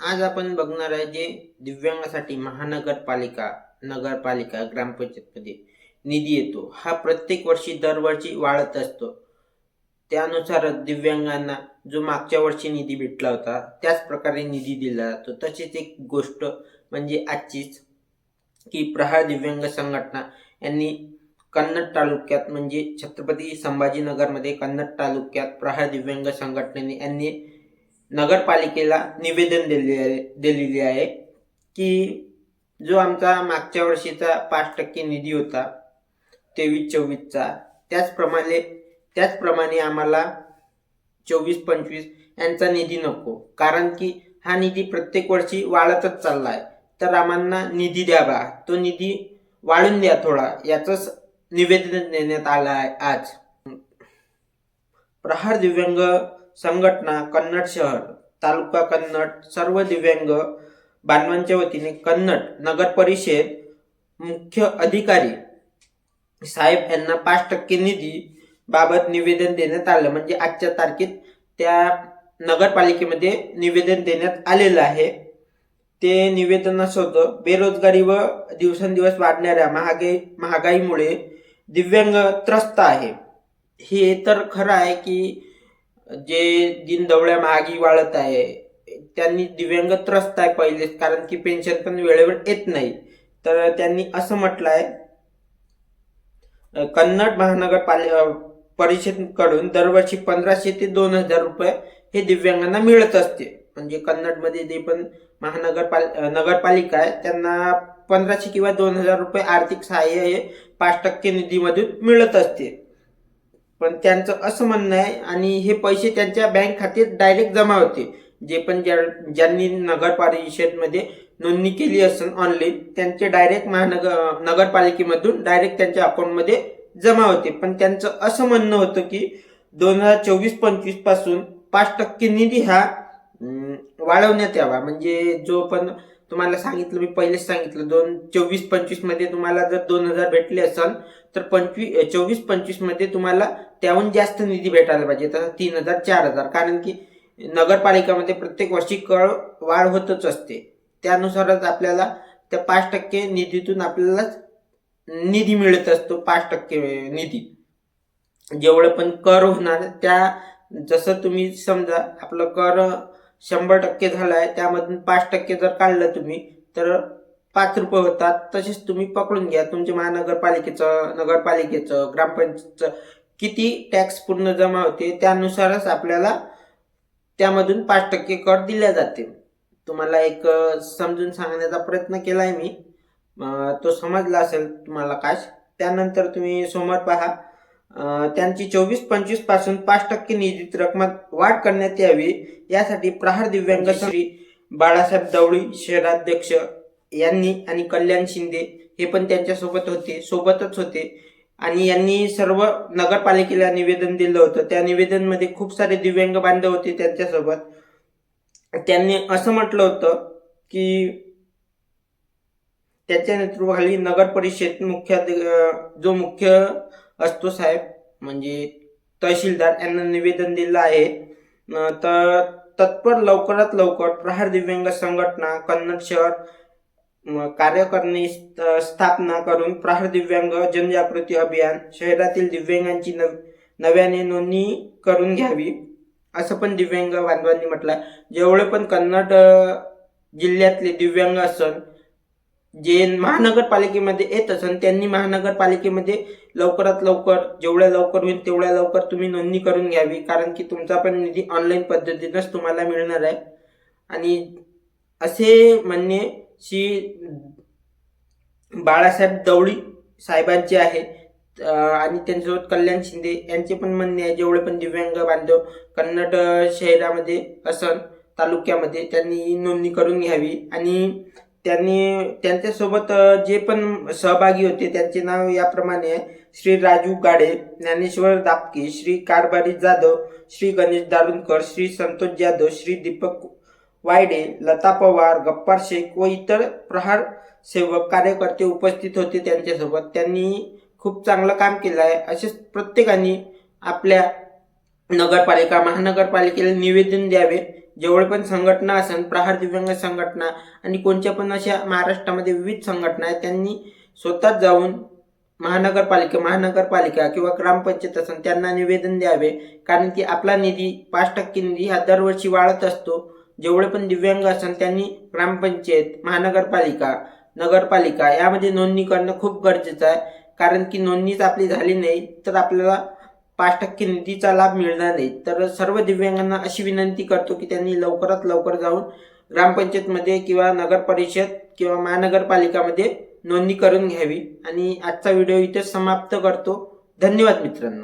आज आपण बघणार आहे जे दिव्यांगासाठी महानगरपालिका नगरपालिका ग्रामपंचायतमध्ये निधी येतो. हा प्रत्येक वर्षी दरवर्षी वाढत असतो. त्यानुसारच दिव्यांगांना जो मागच्या वर्षी निधी भेटला होता त्याच प्रकारे निधी दिला जातो. तशीच एक गोष्ट म्हणजे आजचीच की प्रहार दिव्यांग संघटना यांनी कन्नड तालुक्यात म्हणजे छत्रपती संभाजीनगरमध्ये कन्नड तालुक्यात प्रहार दिव्यांग संघटनेने यांनी नगरपालिकेला निवेदन दिले आहे दिलेले आहे की जो आमचा मागच्या वर्षीचा पाच टक्के निधी होता तेवीस चोवीसचा त्याचप्रमाणे त्याचप्रमाणे आम्हाला चोवीस पंचवीस यांचा निधी नको. कारण की हा निधी प्रत्येक वर्षी वाढतच चालला आहे तर आम्हाला निधी द्यावा. तो निधी वाढून द्या थोडा. याचंच निवेदन देण्यात आलं आहे आज. प्रहार दिव्यांग संघटना कन्नड शहर तालुका कन्नड सर्व दिव्यांग बांधवांच्या वतीने कन्नड नगर परिषद मुख्य अधिकारी साहेब यांना पाच टक्के निधी बाबत निवेदन देण्यात आलं. म्हणजे आजच्या तारखेत त्या नगरपालिकेमध्ये निवेदन देण्यात आलेलं आहे. ते निवेदन असं होतं बेरोजगारी व दिवसेंदिवस वाढणाऱ्या महागाई महागाईमुळे दिव्यांग त्रस्त आहे. हे तर खरं आहे की जे दिनदवळ्या महागी वाढत आहे त्यांनी दिव्यांग त्रस्त आहे पहिलेच कारण की पेन्शन पण वेळेवर येत नाही. तर त्यांनी असं म्हटलं आहे कन्नड महानगरपालिका अ, परिषदेकडून दरवर्षी पंधराशे ते दोन हजार रुपये हे दिव्यांगांना मिळत असते. म्हणजे कन्नडमध्ये जे पण महानगरपाल नगरपालिका आहे त्यांना पंधराशे किंवा दोन हजार रुपये आर्थिक सहाय्य हे पाच टक्के निधीमधून मिळत असते. पण त्यांचं असं म्हणणं आहे आणि हे पैसे त्यांच्या बँक खात्यात डायरेक्ट जमा होते. जे पण ज्या ज्यांनी नगर परिषदमध्ये नोंदणी केली असेल ऑनलाईन त्यांचे डायरेक्ट महानगर नगरपालिकेमधून डायरेक्ट त्यांच्या अकाउंटमध्ये जमा होते. पण त्यांचं असं म्हणणं होतं की दोन हजार चोवीस पंचवीसपासून पाच टक्के निधी हा वाढवण्यात यावा. म्हणजे जो पण तुम्हाला सांगितलं मी पहिलेच सांगितलं दोन चोवीस पंचवीसमध्ये तुम्हाला जर दोन हजार भेटले असेल तर पंचवीस चोवीस पंचवीसमध्ये तुम्हाला त्याहून जास्त निधी भेटायला पाहिजे. तसं तीन हजार चार हजार. कारण की नगरपालिकामध्ये प्रत्येक वर्षी कर वाढ होतच असते. त्यानुसारच आपल्याला त्या पाच टक्के निधीतून आपल्याला निधी मिळत असतो पाच टक्के निधी. जेवढं पण कर होणार त्या जसं तुम्ही समजा आपलं कर शंभर टक्के झालं आहे त्यामधून पाच टक्के जर काढलं तुम्ही तर पाच रुपये होतात. तसेच तुम्ही पकडून घ्या तुमच्या महानगरपालिकेचं नगरपालिकेचं ग्रामपंचायतचं किती टॅक्स पूर्ण जमा होते त्यानुसारच आपल्याला त्यामधून पाच टक्के कर दिल्या जाते तुम्हाला एक समजून सांगण्याचा प्रयत्न केला आहे मी तो समजला असेल तुम्हाला काश. त्यानंतर तुम्ही समोर पहा. त्यांची चोवीस पंचवीसपासून पाच टक्के निधीत रकमात वाढ करण्यात यावी. यासाठी प्रहार दिव्यांग श्री बाळासाहेब दवळी शहराध्यक्ष यांनी आणि कल्याण शिंदे हे पण त्यांच्यासोबत होते सोबतच होते. आणि यांनी सर्व नगरपालिकेला निवेदन दिलं होतं. त्या निवेदनमध्ये खूप सारे दिव्यांग बांधव होते त्यांच्यासोबत. त्यांनी असं म्हटलं होतं की त्याच्या नेतृत्वाखाली नगर परिषद मुख्य जो मुख्य असतो साहेब. म्हणजे तहसीलदार यांना निवेदन दिलं आहे. तर तत्पर लवकरात लवकर प्रहार दिव्यांग संघटना कन्नड शहर अं, कार्यकारिणी स्त- स्थापना करून प्रहार दिव्यांग जनजागृती अभियान शहरातील दिव्यांगांची नव नव्याने नोंदणी करून घ्यावी. असं पण दिव्यांग बांधवांनी म्हटलं जेवढे पण कन्नड जिल्ह्यातले दिव्यांग असन जे महानगरपालिकेमध्ये येत असन त्यांनी महानगरपालिकेमध्ये लवकरात लवकर जेवढ्या लवकर होईल तेवढ्या लवकर तुम्ही नोंदणी करून घ्यावी. कारण की तुमचा पण निधी ऑनलाईन पद्धतीनंच तुम्हाला मिळणार आहे. आणि असे म्हणणे श्री बाळासाहेब दवळी साहेबांचे आहे. आणि त्यांच्यासोबत कल्याण शिंदे यांचे पण म्हणणे आहे. जेवढे पण दिव्यांग बांधव कन्नड शहरामध्ये असन तालुक्यामध्ये त्यांनी नोंदणी करून घ्यावी. आणि त्यांनी त्यांच्यासोबत जे पण सहभागी होते त्यांचे नाव याप्रमाणे आहे श्री राजू गाडे ज्ञानेश्वर दापके श्री कारभारी जाधव श्री गणेश दारुणकर श्री संतोष जाधव श्री दीपक वायडे लता पवार गप्पार शेख व इतर प्रहार सेवक कार्यकर्ते उपस्थित होते त्यांच्यासोबत. त्यांनी खूप चांगलं काम केलं आहे. असेच प्रत्येकाने आपल्या नगरपालिका महानगरपालिकेला निवेदन द्यावे. जेवढे पण संघटना असन प्रहार दिव्यांग संघटना आणि कोणत्या पण अशा महाराष्ट्रामध्ये विविध संघटना आहेत त्यांनी स्वतःच जाऊन महानगरपालिका महानगरपालिका किंवा ग्रामपंचायत असेल त्यांना निवेदन द्यावे. कारण की आपला निधी पाच टक्के निधी हा दरवर्षी वाढत असतो. जेवढे पण दिव्यांग असेल त्यांनी ग्रामपंचायत महानगरपालिका नगरपालिका यामध्ये नोंदणी करणं खूप गरजेचं आहे. कारण की नोंदणीच आपली झाली नाही तर आपल्याला पाच टक्के निधीचा लाभ मिळणार नाही. तर सर्व दिव्यांगांना अशी विनंती करतो की त्यांनी लवकरात लवकर जाऊन ग्रामपंचायतमध्ये किंवा नगर परिषद किंवा महानगरपालिकामध्ये नोंदणी करून घ्यावी. आणि आजचा व्हिडिओ इथेच समाप्त करतो. धन्यवाद मित्रांनो.